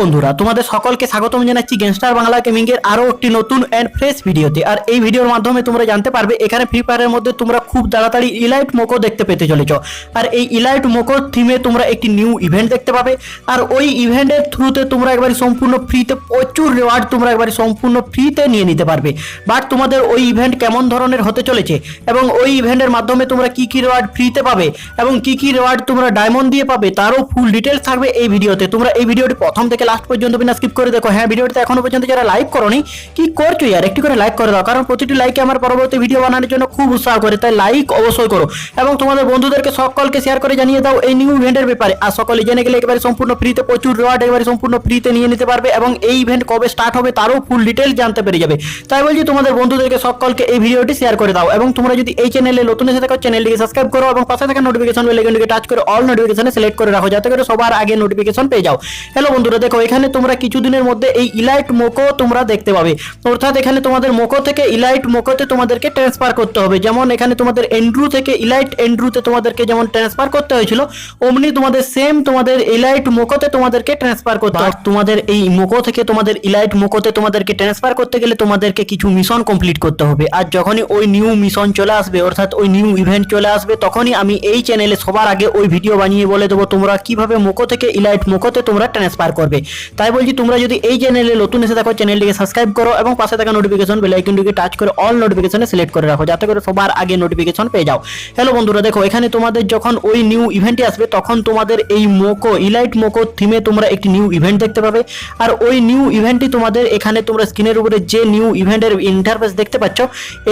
বন্ধুরা, তোমাদের সকলকে স্বাগতম জানাচ্ছি গ্যাংস্টার বাংলা গেমিং এর আরও একটি নতুন এন্ড ফ্রেশ ভিডিওতে আর এই ভিডিওর মাধ্যমে তোমরা জানতে পারবে, এখানে ফ্রি ফায়ারের মধ্যে তোমরা খুব তাড়াতাড়ি ইলাইট মোকো দেখতে পেতে চলেছ। আর এই ইলাইট মোকো থিমে তোমরা একটি নিউ ইভেন্ট দেখতে পাবে। আর ওই ইভেন্টের থ্রুতে তোমরা একবারে সম্পূর্ণ ফ্রিতে প্রচুর রেওয়ার্ড তোমরা একবারে সম্পূর্ণ ফ্রিতে নিয়ে নিতে পারবে। বাট তোমাদের ওই ইভেন্ট কেমন ধরনের হতে চলেছে এবং ওই ইভেন্টের মাধ্যমে তোমরা কি কি রেওয়ার্ড ফ্রিতে পাবে এবং কি কি রেওয়ার্ড তোমরা ডায়মন্ড দিয়ে পাবে, তারও ফুল ডিটেলস থাকবে এই ভিডিওতে তোমরা এই ভিডিওটি প্রথম থেকে লাস্ট পর্যন্ত বিনা স্কিপ করে দেখো। হ্যাঁ ভিডিওতে এখনও পর্যন্ত যারা লাইক করনি, কি করছ ইয়ার একটু করে লাইক করে দাও, কারণ প্রতিটি লাইকে আমার পরবর্তী ভিডিও বানানোর জন্য খুব উৎসাহ করে, তাই লাইক অবশ্যই করো। এবং তোমাদের বন্ধুদেরকে সকলকে শেয়ার করে জানিয়ে দাও এই নিউ ইভেন্টের ব্যাপারে। আর সকলে জেনে গেলে একেবারে সম্পূর্ণ ফ্রিতে প্রচুর রেওয়ার্ড একেবারে সম্পূর্ণ ফ্রিতে নিয়ে নিতে পারবে এবং এই ইভেন্ট কবে স্টার্ট হবে তারও ফুল ডিটেলস জানতে পেরে যাবে। তাই বলছি, তোমাদের বন্ধুদেরকে সকলকে এই ভিডিওটি শেয়ার করে দাও এবং তোমরা যদি এই চ্যানেলে নতুন এসে থাকো চ্যানেলটিকে সাবস্ক্রাইব করো এবং পাশে থাকা নোটিফিকেশন বেল আইকনটিকে টাচ করে অল নোটিফিকেশনে সিলেক্ট করে রাখো, যাতে করে সবার আগে নোটিফিকেশন পেয়ে যাও। হ্যালো বন্ধুরা, দেখো এখানে তোমরা কিছুদিনের মধ্যে এই ইলাইট মোকো তোমরা দেখতে পাবে। অর্থাৎ এখানে তোমাদের মোকো থেকে ইলাইট মোকোতে তোমাদেরকে ট্রান্সফার করতে হবে। যেমন এখানে তোমাদের এন্ড্রু থেকে ইলাইট এন্ড্রুতে তোমাদেরকে যেমন ট্রান্সফার করতে হয়েছিল, অমনি তোমাদের সেম তোমাদের ইলাইট মোকোতে তোমাদেরকে ট্রান্সফার করতে হবে। তোমাদের এই মোকো থেকে তোমাদের ইলাইট মোকোতে তোমাদেরকে ট্রান্সফার করতে গেলে তোমাদেরকে কিছু মিশন কমপ্লিট করতে হবে। আর যখনই ওই নিউ মিশন চলে আসবে, অর্থাৎ ওই নিউ ইভেন্ট চলে আসবে, তখনই আমি এই চ্যানেলে সবার আগে ওই ভিডিও বানিয়ে বলে দেবো তোমরা কীভাবে মোকো থেকে ইলাইট মোকোতে তোমরা ট্রান্সফার করবে। তাই বলছি, তোমরা যদি এই চ্যানেলে নতুন এসে থাকো চ্যানেলটিকে সাবস্ক্রাইব করো এবং পাশে থাকা নোটিফিকেশন বেল আইকনটিকে টাচ করে অল নোটিফিকেশনে সিলেক্ট করে রাখো, যাতে করে সবার আগে নোটিফিকেশন পেয়ে যাও। হ্যালো বন্ধুরা, দেখো, এখানে তোমাদের যখন ওই নিউ ইভেন্টে আসবে, তখন তোমাদের এই মোকো ইলাইট মোকো থিমে তোমরা একটি নিউ ইভেন্ট দেখতে পাবে। আর ওই নিউ ইভেন্টটি তোমাদের এখানে তোমরা স্ক্রিনের উপরে যে নিউ ইভেন্টের ইন্টারফেস দেখতে পাচ্ছ,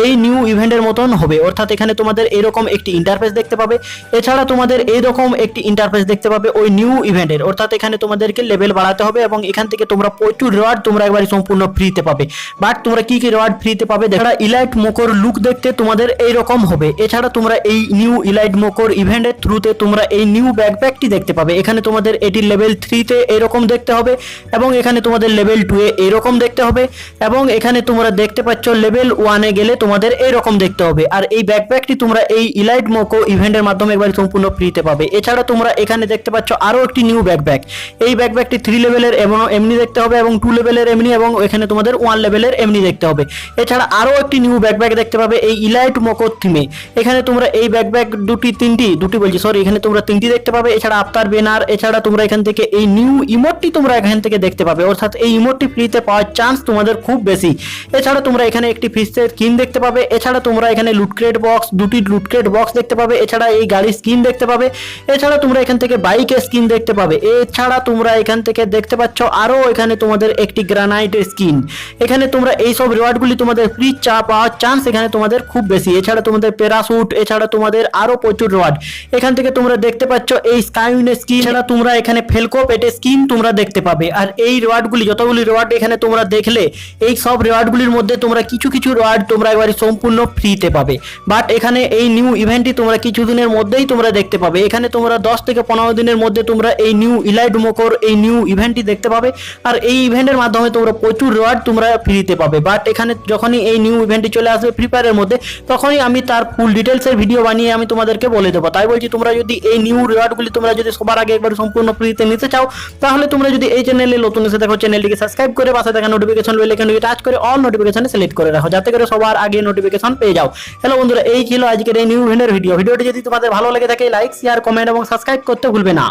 এই নিউ ইভেন্টের মতন হবে। অর্থাৎ এখানে তোমাদের এরকম একটি ইন্টারফেস দেখতে পাবে। এছাড়া তোমাদের এইরকম একটি ইন্টারফেস দেখতে পাবে ওই নিউ ইভেন্টের অর্থাৎ এখানে তোমাদেরকে লেভেল বাড়াতে হবে এবং এখান থেকে তোমরা প্রচুর রেওয়ার্ড তোমরা একবারে সম্পূর্ণ ফ্রিতে পাবে। বাট তোমরা কি কি রেওয়ার্ড ফ্রিতে পাবে? এছাড়া ইলাইট মোকর লুক দেখতে তোমাদের এইরকম হবে। এছাড়া তোমরা এই নিউ ইলাইট মোকর ইভেন্টের থ্রুতে তোমরা এই নিউ ব্যাকপ্যাকটি দেখতে পাবে। এখানে তোমাদের এটি লেভেল থ্রিতে এরকম দেখতে হবে এবং এখানে তোমাদের লেভেল টু এ এরকম দেখতে হবে এবং এখানে তোমরা দেখতে পাচ্ছ লেভেল ওয়ানে গেলে তোমাদের এইরকম দেখতে হবে। আর এই ব্যাকপ্যাকটি তোমরা এই ইলাইট মোকো ইভেন্টের মাধ্যমে একবার সম্পূর্ণ ফ্রিতে পাবে। এছাড়া তোমরা এখানে দেখতে পাচ্ছ আরও একটি নিউ ব্যাকপ্যাক এই ব্যাকপ্যাকটি থ্রি লেভেলের এবং এমনি দেখতে হবে এবং টু লেভেলের এমনি এবং এখানে তোমাদের ওয়ান লেভেলের এমনি দেখতে হবে। এছাড়া আরও একটি নিউ ব্যাকপ্যাক দেখতে পাবে, এই ইলাইট মোকো থিমে এখানে তোমরা এই ব্যাকপ্যাক দুটি, তিনটি, দুটি বলছি সরি এখানে তোমরা তিনটি দেখতে পাবে, এছাড়া আফতার বেনার এছাড়া তোমরা এখান থেকে এই নিউ ইমোটটি তোমরা এখান থেকে দেখতে পাবে। অর্থাৎ এই ইমোটটি ফ্রিতে পাওয়ার চান্স তোমাদের খুব বেশি। এছাড়া তোমরা এখানে একটি ফিসের স্কিন দেখতে পাবে, এছাড়া তোমরা এখানে লুটক্রেট বক্স দুটি লুটক্রেট বক্স দেখতে পাবে, এছাড়া এই গাড়ির স্কিন দেখতে পাবে, এছাড়া তোমরা এখান থেকে বাইকের স্কিন দেখতে পাবে। এছাড়া তোমরা এখান থেকে দেখতে পাচ্ছ আরও এখানে তোমাদের একটি গ্রানাইটের স্কিন এখানে তোমরা এই সব রিওয়ার্ডগুলি তোমাদের ফ্রি চা পাওয়ার চান্স এখানে তোমাদের খুব বেশি। এছাড়া তোমাদের প্যারাশুট এছাড়া তোমাদের আরও প্রচুর রিওয়ার্ড এখান থেকে তোমরা দেখতে পাচ্ছ, এই স্কাইউনের স্কিন এছাড়া তোমরা এখানে ফেলকো পেটে স্কিন তোমরা দেখতে পাবে। আর এই রিওয়ার্ডগুলি যতগুলি রিওয়ার্ড এখানে তোমরা দেখলে, এই সব রিওয়ার্ডগুলির মধ্যে তোমরা কিছু কিছু রিওয়ার্ড তোমরা একবারে সম্পূর্ণ ফ্রিতে পাবে। বাট এখানে এই নিউ ইভেন্টটি তোমরা কিছুদিনের মধ্যেই তোমরা দেখতে পাবে। এখানে তোমরা দশ থেকে পনেরো দিনের মধ্যে তোমরা এই নিউ ইলাইট মোকর, এই নিউ ইভেন্টটি দেখতে পাবে। আর এই ইভেন্টের মাধ্যমে তোমরা প্রচুর রিওয়ার্ড তোমরা ফ্রিতে পাবে। বাট এখানে যখনই এই নিউ ইভেন্টটি চলে আসবে ফ্রি ফায়ারের মধ্যে, তখনই আমি তার ফুল ডিটেলসের ভিডিও বানিয়ে আমি তোমাদেরকে বলে দেবো। তাই বলছি, তোমরা যদি এই নিউ রিওয়ার্ডগুলি তোমরা যদি সবার আগে একবার সম্পূর্ণ ফ্রিতে নিতে চাও, তাহলে তোমরা যদি এই চ্যানেলে নতুন এসে দেখো চ্যানেলটিকে সাবস্ক্রাইব করে পাশে থাকা নোটিফিকেশন বেল আইকনটিকে টাচ করে অল নোটিফিকেশনে সিলেক্ট করে রাখো, যাতে করে সবার আগে নোটিফিকেশন পেয়ে যাও। হ্যালো বন্ধুরা, এই ছিল আজকের এই নিউ ইভেন্টের ভিডিও ভিডিওটি যদি তোমাদের ভালো লেগে থাকে লাইক শেয়ার কমেন্ট এবং সাবস্ক্রাইব করতে ভুলবে না।